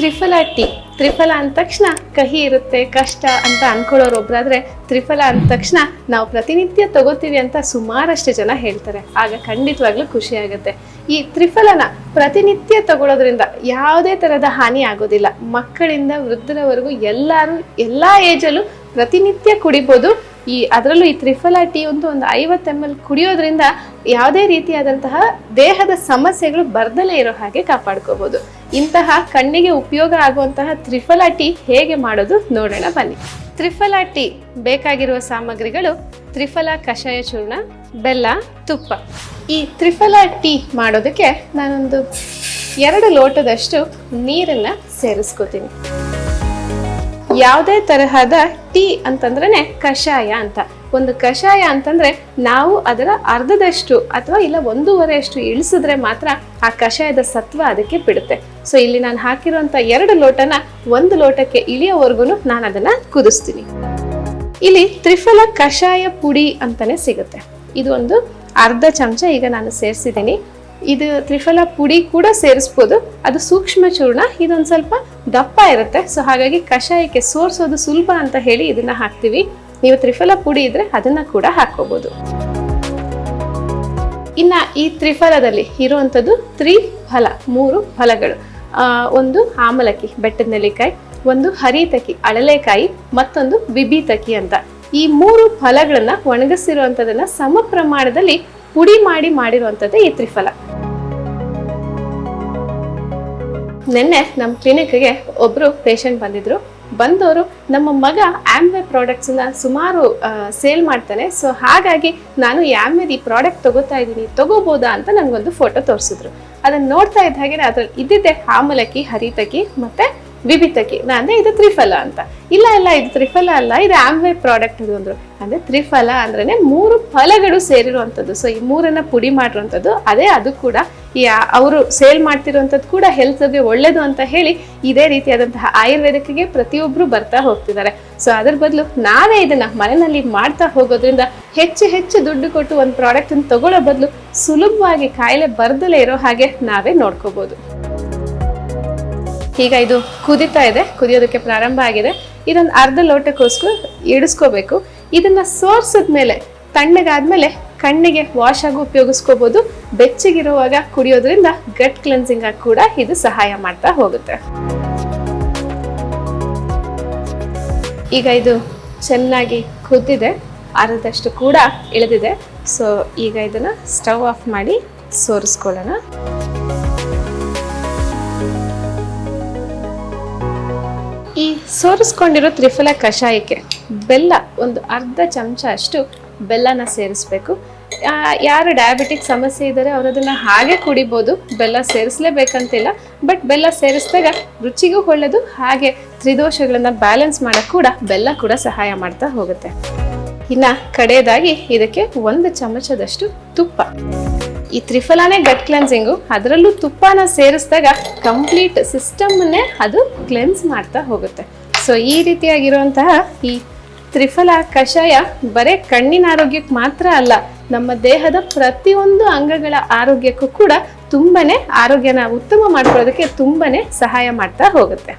Triphala tea. Triphala ಅಂದ ತಕ್ಷಣ ಕಹಿ ಇರುತ್ತೆ, ಕಷ್ಟ ಅಂತ ಅನ್ಕೊಳ್ಳೋರು ಒಬ್ರಾದ್ರೆ ತ್ರಿಫಲ ಅಂದ ತಕ್ಷಣ ನಾವು ಪ್ರತಿನಿತ್ಯ ತಗೋತೀವಿ ಅಂತ ಸುಮಾರಷ್ಟು ಜನ ಹೇಳ್ತಾರೆ. ಆಗ ಖಂಡಿತವಾಗ್ಲೂ ಖುಷಿ ಆಗುತ್ತೆ. ಈ ತ್ರಿಫಲನ ಪ್ರತಿನಿತ್ಯ ತಗೊಳ್ಳೋದ್ರಿಂದ ಯಾವುದೇ ಥರದ ಹಾನಿ ಆಗೋದಿಲ್ಲ. ಮಕ್ಕಳಿಂದ ವೃದ್ಧರವರೆಗೂ ಎಲ್ಲರೂ, ಎಲ್ಲಾ ಏಜಲ್ಲೂ ಪ್ರತಿನಿತ್ಯ ಕುಡಿಬೋದು. ಈ ಅದರಲ್ಲೂ ಈ ತ್ರಿಫಲ ಟೀ ಒಂದು ಒಂದು ಐವತ್ತು ಎಂ ಎಲ್ ಕುಡಿಯೋದ್ರಿಂದ ಯಾವುದೇ ರೀತಿಯಾದಂತಹ ದೇಹದ ಸಮಸ್ಯೆಗಳು ಬರ್ದಲೇ ಇರೋ ಹಾಗೆ ಕಾಪಾಡ್ಕೋಬಹುದು ಇಂತಹ ಕಣ್ಣಿಗೆ ಉಪಯೋಗ ಆಗುವಂತಹ ತ್ರಿಫಲ ಟೀ ಹೇಗೆ ಮಾಡೋದು ನೋಡೋಣ ಬನ್ನಿ. ತ್ರಿಫಲ ಟೀ ಬೇಕಾಗಿರುವ ಸಾಮಗ್ರಿಗಳು ತ್ರಿಫಲ ಕಷಾಯ ಚೂರ್ಣ, ಬೆಲ್ಲ, ತುಪ್ಪ. ಈ ತ್ರಿಫಲ ಟೀ ಮಾಡೋದಕ್ಕೆ ನಾನೊಂದು ಎರಡು ಲೋಟದಷ್ಟು ನೀರನ್ನ ಸೇರಿಸ್ಕೋತೀನಿ. ಯಾವುದೇ ತರಹದ ಟೀ ಅಂತಂದ್ರೆ ಕಷಾಯ ಅಂತ. ಒಂದು ಕಷಾಯ ಅಂತಂದ್ರೆ ನಾವು ಅದರ ಅರ್ಧದಷ್ಟು ಅಥವಾ ಇಲ್ಲ ಒಂದೂವರೆಯಷ್ಟು ಇಳಿಸಿದ್ರೆ ಮಾತ್ರ ಆ ಕಷಾಯದ ಸತ್ವ ಅದಕ್ಕೆ ಬಿಡುತ್ತೆ. ಸೊ ಇಲ್ಲಿ ನಾನು ಹಾಕಿರುವಂತ ಎರಡು ಲೋಟನ ಒಂದು ಲೋಟಕ್ಕೆ ಇಳಿಯೋವರೆಗೂ ನಾನು ಅದನ್ನ ಕುದಿಸ್ತೀನಿ. ಇಲ್ಲಿ ತ್ರಿಫಲ ಕಷಾಯ ಪುಡಿ ಅಂತಾನೆ ಸಿಗುತ್ತೆ. ಇದು ಒಂದು ಅರ್ಧ ಚಮಚ ಈಗ ನಾನು ಸೇರಿಸಿದ್ದೀನಿ. ಇದು ತ್ರಿಫಲ ಪುಡಿ ಕೂಡ ಸೇರಿಸ್ಬೋದು. ಅದು ಸೂಕ್ಷ್ಮ ಚೂರ್ಣ, ಇದೊಂದು ಸ್ವಲ್ಪ ದಪ್ಪ ಇರುತ್ತೆ. ಸೊ ಹಾಗಾಗಿ ಕಷಾಯಕ್ಕೆ ಸೋರ್ಸೋದು ಸುಲಭ ಅಂತ ಹೇಳಿ ಇದನ್ನ ಹಾಕ್ತೀವಿ. ನೀವು ತ್ರಿಫಲ ಪುಡಿ ಇದ್ರೆ ಅದನ್ನ ಕೂಡ ಹಾಕೋಬಹುದು ಇನ್ನ ಈ ತ್ರಿಫಲದಲ್ಲಿ ಇರುವಂಥದ್ದು ತ್ರಿಫಲ ಮೂರು ಫಲಗಳು. ಒಂದು ಆಮಲಕ್ಕಿ, ಬೆಟ್ಟದ ನೆಲ್ಲಿಕಾಯಿ, ಒಂದು ಹರಿತಕಿ ಅಳಲೆಕಾಯಿ, ಮತ್ತೊಂದು ವಿಬಿತಕಿ ಅಂತ. ಈ ಮೂರು ಫಲಗಳನ್ನ ಒಣಗಿಸಿರುವಂತದನ್ನ ಸಮ ಪ್ರಮಾಣದಲ್ಲಿ ಪುಡಿ ಮಾಡಿ ಮಾಡಿರುವಂಥದ್ದೇ ಈ ತ್ರಿಫಲ. ನಿನ್ನೆ ನಮ್ಮ ಕ್ಲಿನಿಕ್ಗೆ ಒಬ್ರು ಪೇಷಂಟ್ ಬಂದಿದ್ರು. ಬಂದವರು ನಮ್ಮ ಮಗ ಆಮ್ವೆ ಪ್ರಾಡಕ್ಟ್ಸನ್ನ ಸುಮಾರು ಸೇಲ್ ಮಾಡ್ತಾನೆ. ಸೊ ಹಾಗಾಗಿ ನಾನು ಆಮ್ವೆದ್ ಈ ಪ್ರಾಡಕ್ಟ್ ತಗೋತಾ ಇದ್ದೀನಿ. ತಗೋಬೋದಾ ಅಂತ ನನಗೊಂದು ಫೋಟೋ ತೋರಿಸಿದ್ರು. ಅದನ್ನು ನೋಡ್ತಾ ಇದ್ದ ಹಾಗೆ ಅದ್ರಲ್ಲಿ ಇದ್ದಿದ್ದೆ ಆಮಲಕ್ಕಿ ಹರಿತಕಿ ಮತ್ತೆ ವಿಭಿತಕಿ ನಾ ಅಂದೆ ಇದು ತ್ರಿಫಲ ಅಂತ. ಇಲ್ಲ ಇಲ್ಲ, ಇದು ತ್ರಿಫಲ ಅಲ್ಲ, ಇದು ಆಮ್ವೆ ಪ್ರಾಡಕ್ಟ್ ಇದು ಅಂದ್ರು. ಅಂದ್ರೆ ತ್ರಿಫಲ ಅಂದ್ರೆ ಮೂರು ಫಲಗಳು ಸೇರಿರುವಂಥದ್ದು. ಸೊ ಈ ಮೂರನ್ನ ಪುಡಿ ಮಾಡಿರುವಂಥದ್ದು, ಅದೇ ಅದು ಕೂಡ. ಈ ಅವರು ಸೇಲ್ ಮಾಡ್ತಿರುವಂಥದ್ದು ಕೂಡ ಹೆಲ್ತ್ಗೆ ಒಳ್ಳೇದು ಅಂತ ಹೇಳಿ ಇದೇ ರೀತಿಯಾದಂತಹ ಆಯುರ್ವೇದಕ್ಕೆ ಪ್ರತಿಯೊಬ್ಬರು ಬರ್ತಾ ಹೋಗ್ತಿದ್ದಾರೆ. ಸೊ ಅದ್ರ ಬದಲು ನಾವೇ ಇದನ್ನ ಮನೆಯಲ್ಲಿ ಮಾಡ್ತಾ ಹೋಗೋದ್ರಿಂದ ಹೆಚ್ಚು ಹೆಚ್ಚು ದುಡ್ಡು ಕೊಟ್ಟು ಒಂದು ಪ್ರಾಡಕ್ಟ್ ಅನ್ನು ತಗೊಳ್ಳೋ ಬದಲು ಸುಲಭವಾಗಿ ಕಾಯಿಲೆ ಬರ್ದಲೇ ಇರೋ ಹಾಗೆ ನಾವೇ ನೋಡ್ಕೋಬಹುದು ಈಗ ಇದು ಕುದಿತಾ ಇದೆ, ಕುದಿಯೋದಕ್ಕೆ ಪ್ರಾರಂಭ ಆಗಿದೆ. ಇದೊಂದು ಅರ್ಧ ಲೋಟಕ್ಕೋಸ್ಕರ ಇಡಿಸ್ಕೋಬೇಕು. ಇದನ್ನ ಸೋರ್ಸಿದ ಮೇಲೆ ತಣ್ಣಗಾದ್ಮೇಲೆ ಕಣ್ಣಿಗೆ ವಾಶ್ ಆಗಿ ಉಪಯೋಗಿಸ್ಕೋಬಹುದು ಬೆಚ್ಚಗಿರುವಾಗ ಕುಡಿಯೋದ್ರಿಂದ ಗಟ್ ಕ್ಲೆನ್ಸಿಂಗ್ ಆಗಿ ಕೂಡ ಇದು ಸಹಾಯ ಮಾಡ್ತಾ ಹೋಗುತ್ತೆ. ಈಗ ಇದು ಚೆನ್ನಾಗಿ ಕುದ್ದಿದೆ. ಅರ್ಧದಷ್ಟು ಕೂಡ ಇಳಿದಿದೆ. ಸೊ ಈಗ ಇದನ್ನ ಸ್ಟವ್ ಆಫ್ ಮಾಡಿ ಸೋರಿಸ್ಕೊಳ್ಳೋಣ. ಈ ಸೋರಿಸ್ಕೊಂಡಿರೋ ತ್ರಿಫಲ ಕಷಾಯಕ್ಕೆ ಬೆಲ್ಲ ಒಂದು ಅರ್ಧ ಚಮಚ ಅಷ್ಟು ಬೆಲ್ಲನ ಸೇರಿಸ್ಬೇಕು. ಯಾರು ಡಯಾಬಿಟಿಕ್ ಸಮಸ್ಯೆ ಇದ್ದಾರೆ ಅವರು ಅದನ್ನ ಹಾಗೆ ಕುಡಿಬೋದು. ಬೆಲ್ಲ ಸೇರಿಸಲೇಬೇಕಂತಿಲ್ಲ. ಬಟ್ ಬೆಲ್ಲ ಸೇರಿಸಿದಾಗ ರುಚಿಗೂ ಒಳ್ಳೆಯದು. ಹಾಗೆ ತ್ರಿದೋಷಗಳನ್ನು ಬ್ಯಾಲೆನ್ಸ್ ಮಾಡೋಕ್ಕೆ ಕೂಡ ಬೆಲ್ಲ ಕೂಡ ಸಹಾಯ ಮಾಡ್ತಾ ಹೋಗುತ್ತೆ. ಇನ್ನು ಕಡೆಯದಾಗಿ ಇದಕ್ಕೆ ಒಂದು ಚಮಚದಷ್ಟು ತುಪ್ಪ. ಈ ತ್ರಿಫಲಾನೇ ಗಟ್ ಕ್ಲೆನ್ಸಿಂಗು ಅದರಲ್ಲೂ ತುಪ್ಪನ ಸೇರಿಸಿದಾಗ ಕಂಪ್ಲೀಟ್ ಸಿಸ್ಟಮ್ನೇ ಅದು ಕ್ಲೆನ್ಸ್ ಮಾಡ್ತಾ ಹೋಗುತ್ತೆ. ಸೊ ಈ ರೀತಿಯಾಗಿರುವಂತಹ ಈ ತ್ರಿಫಲ ಕಷಾಯ ಬರೇ ಕಣ್ಣಿನ ಆರೋಗ್ಯಕ್ಕೆ ಮಾತ್ರ ಅಲ್ಲ, ನಮ್ಮ ದೇಹದ ಪ್ರತಿಯೊಂದು ಅಂಗಗಳ ಆರೋಗ್ಯಕ್ಕೂ ಕೂಡ ತುಂಬನೇ ಆರೋಗ್ಯನ ಉತ್ತಮ ಮಾಡ್ಕೊಳ್ಳೋದಕ್ಕೆ ತುಂಬನೇ ಸಹಾಯ ಮಾಡ್ತಾ ಹೋಗುತ್ತೆ.